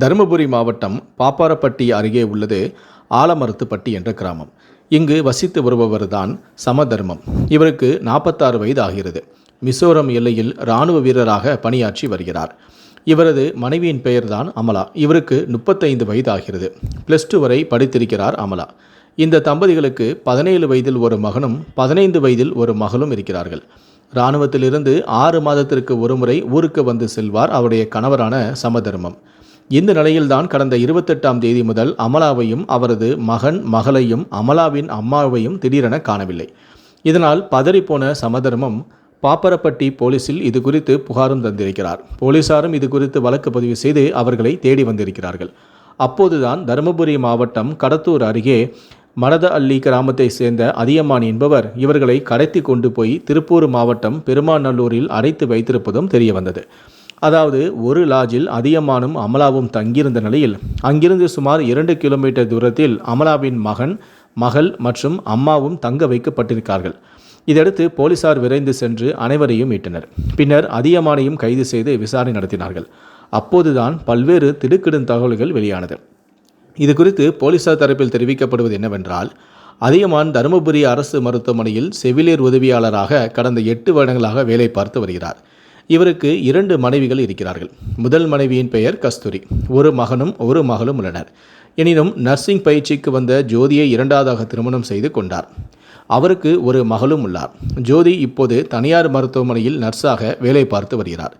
தருமபுரி மாவட்டம் பாப்பாரப்பட்டி அருகே உள்ளது ஆலமரத்துப்பட்டி என்ற கிராமம். இங்கு வசித்து வருபவர்தான் சமதர்மம். இவருக்கு நாற்பத்தாறு வயது ஆகிறது மிசோரம் எல்லையில் இராணுவ வீரராக பணியாற்றி வருகிறார். இவரது மனைவியின் பெயர்தான் அமலா. இவருக்கு முப்பத்தைந்து வயது ஆகிறது ப்ளஸ் டூ வரை படித்திருக்கிறார் அமலா. இந்த தம்பதிகளுக்கு பதினேழு வயதில் ஒரு மகனும் பதினைந்து வயதில் ஒரு மகளும் இருக்கிறார்கள். இராணுவத்திலிருந்து ஆறு மாதத்திற்கு ஒருமுறை ஊருக்கு வந்து செல்வார் அவருடைய கணவரான சமதர்மம். இந்த நிலையில்தான் கடந்த இருபத்தெட்டாம் தேதி முதல் அமலாவையும் அவரது மகன் மகளையும் அமலாவின் அம்மாவையும் திடீரென காணவில்லை. இதனால் பதறிப்போன சமதர்மம் பாப்பரப்பட்டி போலீசில் இது குறித்து புகாரும் தந்திருக்கிறார். போலீசாரும் இது குறித்து வழக்கு பதிவு செய்து அவர்களை தேடி வந்திருக்கிறார்கள். அப்போதுதான் தருமபுரி மாவட்டம் கடத்தூர் அருகே மனத அள்ளி கிராமத்தை சேர்ந்த அதியமான் என்பவர் இவர்களை கடத்தி கொண்டு போய் திருப்பூர் மாவட்டம் பெருமாநல்லூரில் அடைத்து வைத்திருப்பதும் தெரியவந்தது. அதாவது ஒரு லாட்ஜில் அதியமானும் அமலாவும் தங்கியிருந்த நிலையில் அங்கிருந்து சுமார் இரண்டு கிலோமீட்டர் தூரத்தில் அமலாவின் மகன் மகள் மற்றும் அம்மாவும் தங்க வைக்கப்பட்டிருக்கார்கள். இதையடுத்து போலீசார் விரைந்து சென்று அனைவரையும் மீட்டனர். பின்னர் அதியமானையும் கைது செய்து விசாரணை நடத்தினார்கள். அப்போதுதான் பல்வேறு திடுக்கிடும் தகவல்கள் வெளியானது. இது குறித்து போலீசார் தரப்பில் தெரிவிக்கப்படுவது என்னவென்றால் அதியமான் தருமபுரி அரசு மருத்துவமனையில் செவிலியர் உதவியாளராக கடந்த எட்டு வருடங்களாக வேலை பார்த்து வருகிறார். இவருக்கு இரண்டு மனைவிகள் இருக்கிறார்கள். முதல் மனைவியின் பெயர் கஸ்தூரி. ஒரு மகனும் ஒரு மகளும் உள்ளனர். எனினும் நர்சிங் பயிற்சிக்கு வந்த ஜோதியை இரண்டாவதாக திருமணம் செய்து கொண்டார். அவருக்கு ஒரு மகளும் உள்ளார். ஜோதி இப்போது தனியார் மருத்துவமனையில் நர்ஸாக வேலை பார்த்து வருகிறார்.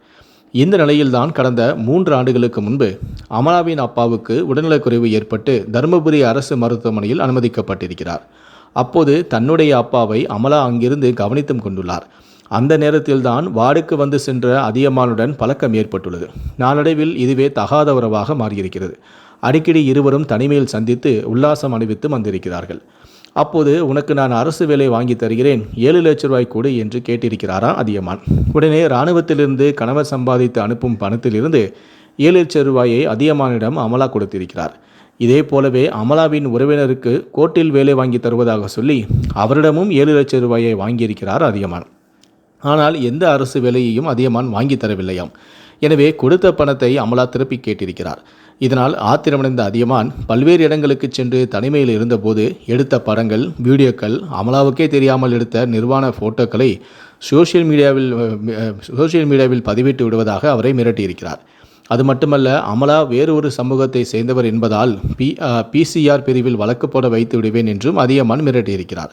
இந்த நிலையில்தான் கடந்த மூன்று ஆண்டுகளுக்கு முன்பு அமலாவின் அப்பாவுக்கு உடல்நலக்குறைவு ஏற்பட்டு தருமபுரி அரசு மருத்துவமனையில் அனுமதிக்கப்பட்டிருக்கிறார். அப்போது தன்னுடைய அப்பாவை அமலா அங்கிருந்து கவனித்தும் கொண்டுள்ளார். அந்த நேரத்தில்தான் வார்டுக்கு வந்து சென்ற அதியமானுடன் பழக்கம் ஏற்பட்டுள்ளது. நாளடைவில் இதுவே தகாத உறவாக மாறியிருக்கிறது. அடிக்கடி இருவரும் தனிமையில் சந்தித்து உல்லாசம் அணிவித்து வந்திருக்கிறார்கள். அப்போது உனக்கு நான் அரசு வேலை வாங்கி தருகிறேன். ஏழு லட்ச ரூபாய் கொடு என்று கேட்டிருக்கிறாரா அதியமான். உடனே இராணுவத்திலிருந்து கணவர் சம்பாதித்து அனுப்பும் பணத்திலிருந்து ஏழு லட்சம் ரூபாயை அதியமானிடம் அமலா கொடுத்திருக்கிறார். இதே போலவே அமலாவின் உறவினருக்கு கோர்ட்டில் வேலை வாங்கி தருவதாக சொல்லி அவரிடமும் ஏழு லட்ச ரூபாயை வாங்கியிருக்கிறார் அதியமான். ஆனால் எந்த அரசு வேலையையும் அதியமான் வாங்கி தரவில்லையாம். எனவே கொடுத்த பணத்தை அமலா திருப்பி கேட்டிருக்கிறார். இதனால் ஆத்திரமடைந்த அதியமான் பல்வேறு இடங்களுக்கு சென்று தனிமையில் இருந்தபோது எடுத்த படங்கள் வீடியோக்கள் அமலாவுக்கே தெரியாமல் எடுத்த நிர்வாண போட்டோக்களை சோஷியல் மீடியாவில் சோஷியல் மீடியாவில் பதிவிட்டு விடுவதாக அவரை மிரட்டியிருக்கிறார். அது மட்டுமல்ல அமலா வேறு ஒரு சமூகத்தை சேர்ந்தவர் என்பதால் பி பிசிஆர் பிரிவில் வழக்கு போட வைத்து விடுவேன் என்றும் அதியமான் மிரட்டியிருக்கிறார்.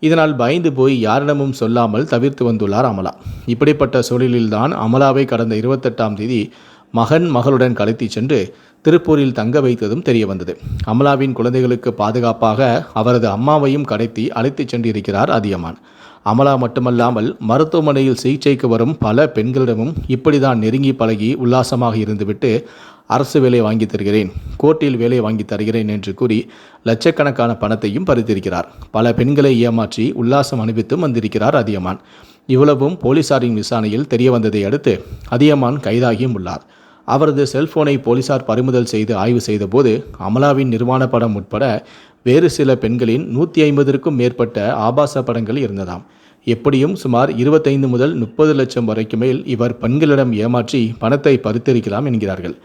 இதனால் பயந்து போய் யாரிடமும் சொல்லாமல் தவிர்த்து வந்துள்ளார் அமலா. இப்படிப்பட்ட சூழலில்தான் அமலாவை கடந்த இருபத்தெட்டாம் தேதி மகன் மகளுடன் கடத்தி சென்று திருப்பூரில் தங்க வைத்ததும் தெரிய வந்தது அமலாவின் குழந்தைகளுக்கு பாதுகாப்பாக அவரது அம்மாவையும் கடத்தி அழைத்துச் சென்றிருக்கிறார் அதியமான். அமலா மட்டுமல்லாமல் மருத்துவமனையில் சிகிச்சைக்கு வரும் பல பெண்களிடமும் இப்படிதான் நெருங்கி பழகி உல்லாசமாக இருந்துவிட்டு அரசு வேலை வாங்கி தருகிறேன் கோர்ட்டில் வேலை வாங்கி தருகிறேன் என்று கூறி லட்சக்கணக்கான பணத்தையும் பறித்திருக்கிறார். பல பெண்களை ஏமாற்றி உல்லாசம் அனுப்பித்தும் வந்திருக்கிறார் அதியமான். இவ்வளவும் போலீசாரின் விசாரணையில் தெரிய வந்ததை அடுத்து அதியமான் கைதாகியும் உள்ளார். அவரது செல்போனை போலீசார் பறிமுதல் செய்து ஆய்வு செய்தபோது அமலாவின் நிர்வாண படம் உட்பட வேறு சில பெண்களின் நூற்றி ஐம்பதற்கும் மேற்பட்ட ஆபாச படங்கள் இருந்ததாம். எப்படியும் சுமார் இருபத்தைந்து முதல் முப்பது லட்சம் வரைக்கும் மேல் இவர் பெண்களிடம் ஏமாற்றி பணத்தை பறித்திருக்கலாம் என்கிறார்கள்.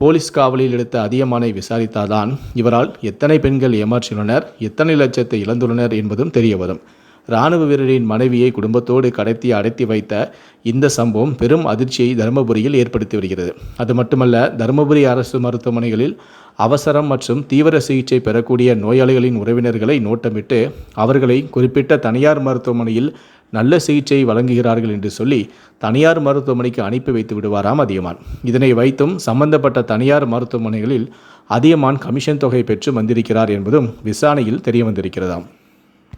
போலீஸ் காவலில் எடுத்த அதியமானை விசாரித்தால்தான் இவரால் எத்தனை பெண்கள் ஏமாற்றியுள்ளனர் எத்தனை லட்சத்தை இழந்துள்ளனர் என்பதும் தெரிய வரும். இராணுவ வீரரின் மனைவியை குடும்பத்தோடு கடத்தி அடைத்தி வைத்த இந்த சம்பவம் பெரும் அதிர்ச்சியை தருமபுரியில் ஏற்படுத்தி வருகிறது. அது மட்டுமல்ல தருமபுரி அரசு மருத்துவமனைகளில் அவசரம் மற்றும் தீவிர சிகிச்சை பெறக்கூடிய நோயாளிகளின் உறவினர்களை நோட்டமிட்டு அவர்களை குறிப்பிட்ட தனியார் மருத்துவமனையில் நல்ல சிகிச்சை வழங்குகிறார்கள் என்று சொல்லி தனியார் மருத்துவமனைக்கு அனுப்பி வைத்து விடுவாராம் அதியமான். இதனை வைத்தும் சம்பந்தப்பட்ட தனியார் மருத்துவமனைகளில் அதியமான் கமிஷன் தொகை பெற்று வந்திருக்கிறார் என்பதும் விசாரணையில் தெரிய வந்திருக்கிறதாம்